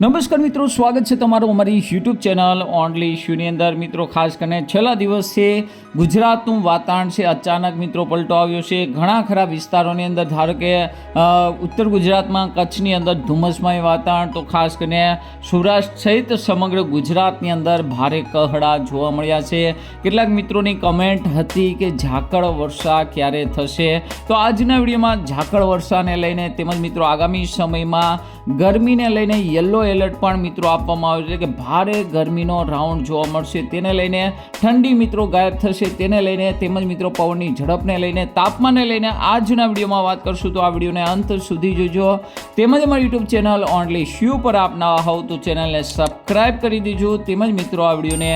નમસ્કાર મિત્રો, સ્વાગત છે તમારું અમારી યુટ્યુબ ચેનલ ઓનલી ઇશ્યુની અંદર. મિત્રો, ખાસ કરીને છેલ્લા દિવસે ગુજરાતનું વાતાવરણ છે, અચાનક મિત્રો પલટો આવ્યો છે. ઘણા ખરા વિસ્તારોની અંદર, ધારો કે ઉત્તર ગુજરાતમાં કચ્છની અંદર ધુમ્મસમય વાતાવરણ, તો ખાસ કરીને સૌરાષ્ટ્ર સહિત સમગ્ર ગુજરાતની અંદર ભારે કહડા જોવા મળ્યા છે. કેટલાક મિત્રોની કમેન્ટ હતી કે ઝાકળ વર્ષા ક્યારે થશે? તો આજના વિડીયોમાં ઝાકળ વર્ષાને લઈને તેમજ મિત્રો આગામી સમયમાં ગરમીને લઈને યલો એલર્ટ પણ મિત્રો આપવામાં આવ્યો છે કે ભારે ગરમીનો રાઉન્ડ જોવા મળશે. તેને લઈને ઠંડી મિત્રો ગાયબ થશે. તેને લઈને તેમજ મિત્રો પવનની ઝડપને લઈને તાપમાનને લઈને આજના વિડીયોમાં વાત કરશું તો આ વિડીયોને અંત સુધી જોજો. તેમજ અમારી યુટ્યુબ ચેનલ ઓનલી શ્યુ પર આપ નવા હોવ તો ચેનલને સબસ્ક્રાઈબ કરી દેજો. તેમજ મિત્રો આ વિડીયોને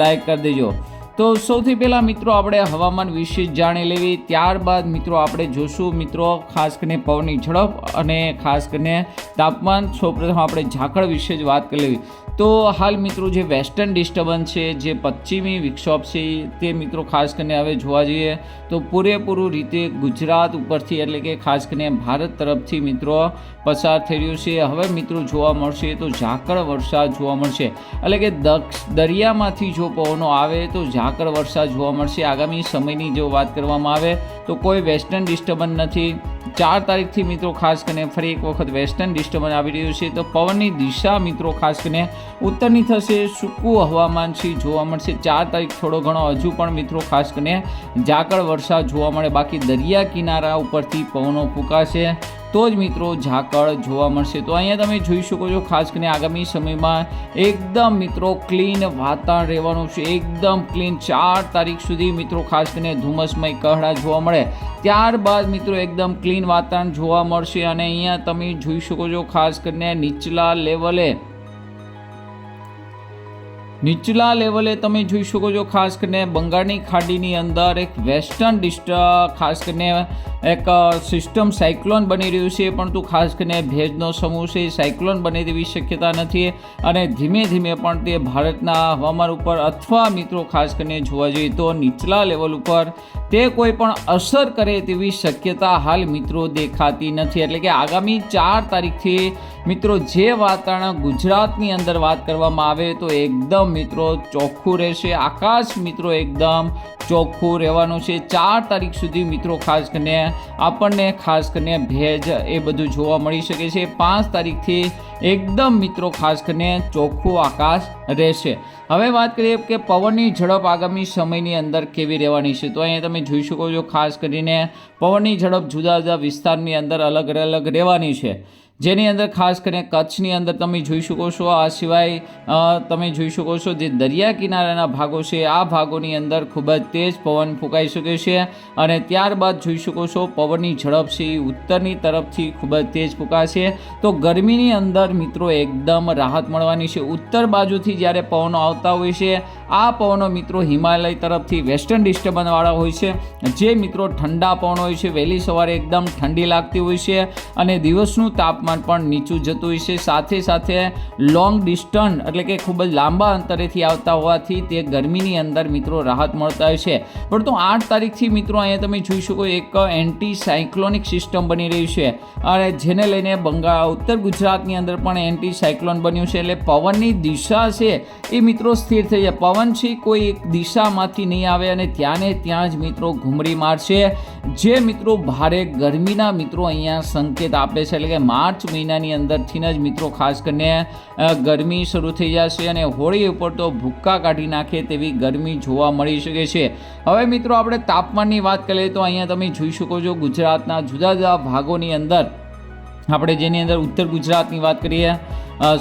લાઈક કરી દેજો. તો સૌથી પહેલાં મિત્રો આપણે હવામાન વિશે જાણી લેવી. ત્યારબાદ મિત્રો આપણે જોશું મિત્રો ખાસ કરીને પવનની ઝડપ અને ખાસ કરીને તાપમાન. સૌપ્રથમ આપણે ઝાકળ વિશે જ વાત કરી લેવી. તો હાલ મિત્રો જે વેસ્ટર્ન ડિસ્ટર્બન્સ છે, જે પશ્ચિમી વિક્ષોભ છે, તે મિત્રો ખાસ કરીને હવે જોવા જઈએ તો પૂરેપૂરું રીતે ગુજરાત ઉપરથી એટલે કે ખાસ કરીને ભારત તરફથી મિત્રો પસાર થઈ રહ્યું છે. હવે મિત્રો જોવા મળશે તો ઝાકળ વરસાદ જોવા મળશે. એટલે કે દક્ષ, દરિયામાંથી જો પવનો આવે તો ઝાકળ વરસાદ જોવા મળશે. આગામી સમયની જો વાત કરવામાં આવે તો કોઈ વેસ્ટર્ન ડિસ્ટર્બન્સ નથી. ચાર તારીખથી મિત્રો ખાસ કરીને ફરી એક વખત વેસ્ટર્ન ડિસ્ટર્બન્સ આવી રહ્યું છે. તો પવનની દિશા મિત્રો ખાસ કરીને ઉત્તરની થશે. સૂકું હવામાન છે, જોવા મળશે. ચાર તારીખ થોડો ઘણો હજુ પણ મિત્રો ખાસ કરીને ઝાકળ વરસાદ જોવા મળે. બાકી દરિયા કિનારા ઉપરથી પવનો ફૂંકાશે. તો જ મિત્રો ઝાકળ જોવા મળશે. તો અહીંયા તમે જોઈ શકો છો, ખાસ કરીને આગામી સમયમાં એકદમ મિત્રો ક્લીન વાતાવરણ રહેવાનું છે. એકદમ ક્લીન ચાર તારીખ સુધી મિત્રો ખાસ કરીને ધુમ્મસમય કહડા જોવા મળે. ત્યારબાદ મિત્રો એકદમ ક્લીન વાતાવરણ જોવા મળશે અને અહીંયા તમે જોઈ શકો છો, ખાસ કરીને નીચલા લેવલે નીચલા લેવલે તમે જોઈ શકો છો, ખાસ કરીને બંગાળની ખાડીની અંદર એક વેસ્ટર્ન ડિસ્ટ, ખાસ કરીને એક સિસ્ટમ સાયક્લોન બની રહ્યું છે, પરંતુ ખાસ કરીને ભેજનો સમૂહ છે સાયક્લોન બને તેવી શક્યતા નથી અને ધીમે ધીમે પણ તે ભારતના હવામાન ઉપર અથવા મિત્રો ખાસ કરીને જોવા જઈએ તો નીચલા લેવલ ઉપર તે કોઈ પણ અસર કરે તેવી શક્યતા હાલ મિત્રો દેખાતી નથી. એટલે કે આગામી ચાર તારીખથી મિત્રો, જે વાતાવરણ ગુજરાતની અંદર વાત કરવામાં આવે તો એકદમ મિત્રો ચોખ્ખું રહેશે. આકાશ મિત્રો એકદમ ચોખ્ખું રહેવાનું છે. ચાર તારીખ સુધી મિત્રો ખાસ કરીને આપણને, ખાસ કરીને ભેજ એ બધું જોવા મળી શકે છે. પાંચ તારીખથી એકદમ મિત્રો ખાસ કરીને ચોખ્ખું આકાશ રહેશે. હવે વાત કરીએ કે પવનની ઝડપ આગામી સમયની અંદર કેવી રહેવાની છે? તો અહીંયા તમે જોઈ શકો છો, ખાસ કરીને પવનની ઝડપ જુદા જુદા વિસ્તારની અંદર અલગ અલગ રહેવાની છે. જેની અંદર ખાસ કરીને કચ્છની અંદર તમે જોઈ શકો છો, આ સિવાય તમે જોઈ શકો છો જે દરિયા કિનારાના ભાગો છે, આ ભાગોની અંદર ખૂબ જ તેજ પવન ફૂંકાઈ શકે છે અને ત્યારબાદ જોઈ શકો છો પવનની ઝડપ છે ઉત્તરની તરફથી ખૂબ જ તેજ ફૂંકાશે. તો ગરમીની અંદર મિત્રો એકદમ રાહત મળવાની છે. ઉત્તર બાજુથી જ્યારે પવનો આવતા હોય છે, આ પવનો મિત્રો હિમાલય તરફથી વેસ્ટર્ન ડિસ્ટર્બન્સવાળા હોય છે. જે મિત્રો ઠંડા પવન હોય છે, વહેલી સવારે એકદમ ઠંડી લાગતી હોય છે અને દિવસનું તાપમાન પણ નીચું જતું હોય છે. સાથે સાથે લોંગ ડિસ્ટન્સ એટલે કે ખૂબ જ લાંબા અંતરેથી આવતા હોવાથી તે ગરમીની અંદર મિત્રો રાહત મળતા હોય છે. પરંતુ આઠ તારીખથી મિત્રો અહીંયા તમે જોઈ શકો એક એન્ટી સાયક્લોનિક સિસ્ટમ બની રહી છે. અને જેને લઈને બંગાળ, ઉત્તર ગુજરાતની અંદર પણ એન્ટી સાયક્લોન બન્યું છે. એટલે પવનની દિશા છે એ મિત્રો સ્થિર થઈ જાય. પવન છે કોઈ એક દિશામાંથી નહીં આવે અને ત્યાં ને ત્યાં જ મિત્રો ઘૂમરી મારશે. જે મિત્રો ભારે ગરમીના મિત્રો અહીંયા સંકેત આપે છે, એટલે કે માર્ચ મહિનાની અંદરથી જ મિત્રો ખાસ કરીને ગરમી શરૂ થઈ જશે અને હોળી ઉપર તો ભૂક્કા કાઢી નાખે તેવી ગરમી જોવા મળી શકે છે. હવે મિત્રો આપણે તાપમાનની વાત કરીએ તો અહીંયા તમે જોઈ શકો છો ગુજરાતના જુદા જુદા ભાગોની અંદર, આપણે જેની અંદર ઉત્તર ગુજરાતની વાત કરીએ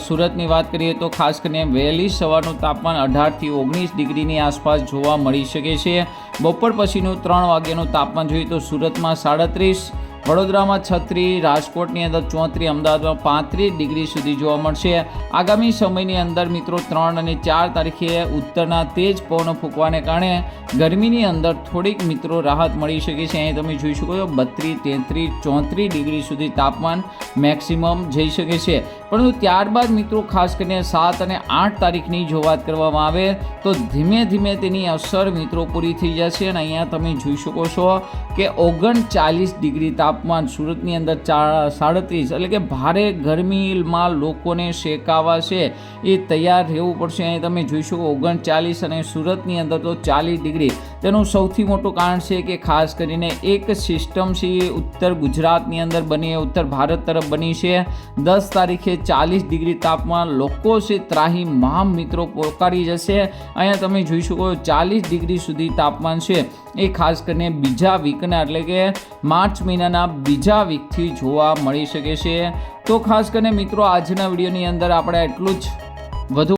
સુરતની વાત કરીએ તો ખાસ કરીને વહેલી સવારનું તાપમાન અઢારથી ઓગણીસ ડિગ્રીની આસપાસ જોવા મળી શકે છે. બપોર પછીનું ત્રણ વાગ્યાનું તાપમાન જોઈએ તો સુરતમાં સાડત્રીસ, વડોદરામાં છત્રીસ, રાજકોટની અંદર ચોત્રીસ, અમદાવાદમાં પાંત્રીસ ડિગ્રી સુધી જોવા મળશે. આગામી સમયની અંદર મિત્રો ત્રણ અને ચાર તારીખે ઉત્તરના તેજ પવનો ફૂંકવાને કારણે ગરમીની અંદર થોડીક મિત્રો રાહત મળી શકે છે. અહીં તમે જોઈ શકો છો, બત્રીસ, તેત્રીસ, ચોત્રીસ ડિગ્રી સુધી તાપમાન મેક્સિમમ જઈ શકે છે. પરંતુ ત્યારબાદ મિત્રો ખાસ કરીને સાત અને આઠ તારીખની જો વાત કરવામાં આવે, તો ધીમે ધીમે તેની અસર મિત્રો પૂરી થઈ જશે અને અહીંયા તમે જોઈ શકો છો કે ઓગણચાલીસ ડિગ્રી તાપમાન સુરતની અંદર ચા સાડત્રીસ એટલે કે ભારે ગરમીમાં લોકોને શેકાવા છે એ તૈયાર રહેવું પડશે. અહીં તમે જોઈ શકો ઓગણચાલીસ અને સુરતની અંદર તો ચાલીસ ડિગ્રી તેનું સૌથી મોટું કારણ છે કે ખાસ કરીને એક સિસ્ટમ છે એ ઉત્તર ગુજરાતની અંદર બની ઉત્તર ભારત તરફ બની છે. દસ તારીખે ચાલીસ ડિગ્રી તાપમાન, લોકો છે ત્રાહી મહામ મિત્રો પોકારી જશે. અહીંયા તમે જોઈ શકો ચાલીસ ડિગ્રી સુધી તાપમાન છે. એ ખાસ કરીને બીજા વીકના એટલે કે માર્ચ મહિનાના બીજા વીકથી જોવા મળી શકે છે. તો ખાસ કરીને મિત્રો, આજના વિડીયોની અંદર આપણે એટલું જ. વધુ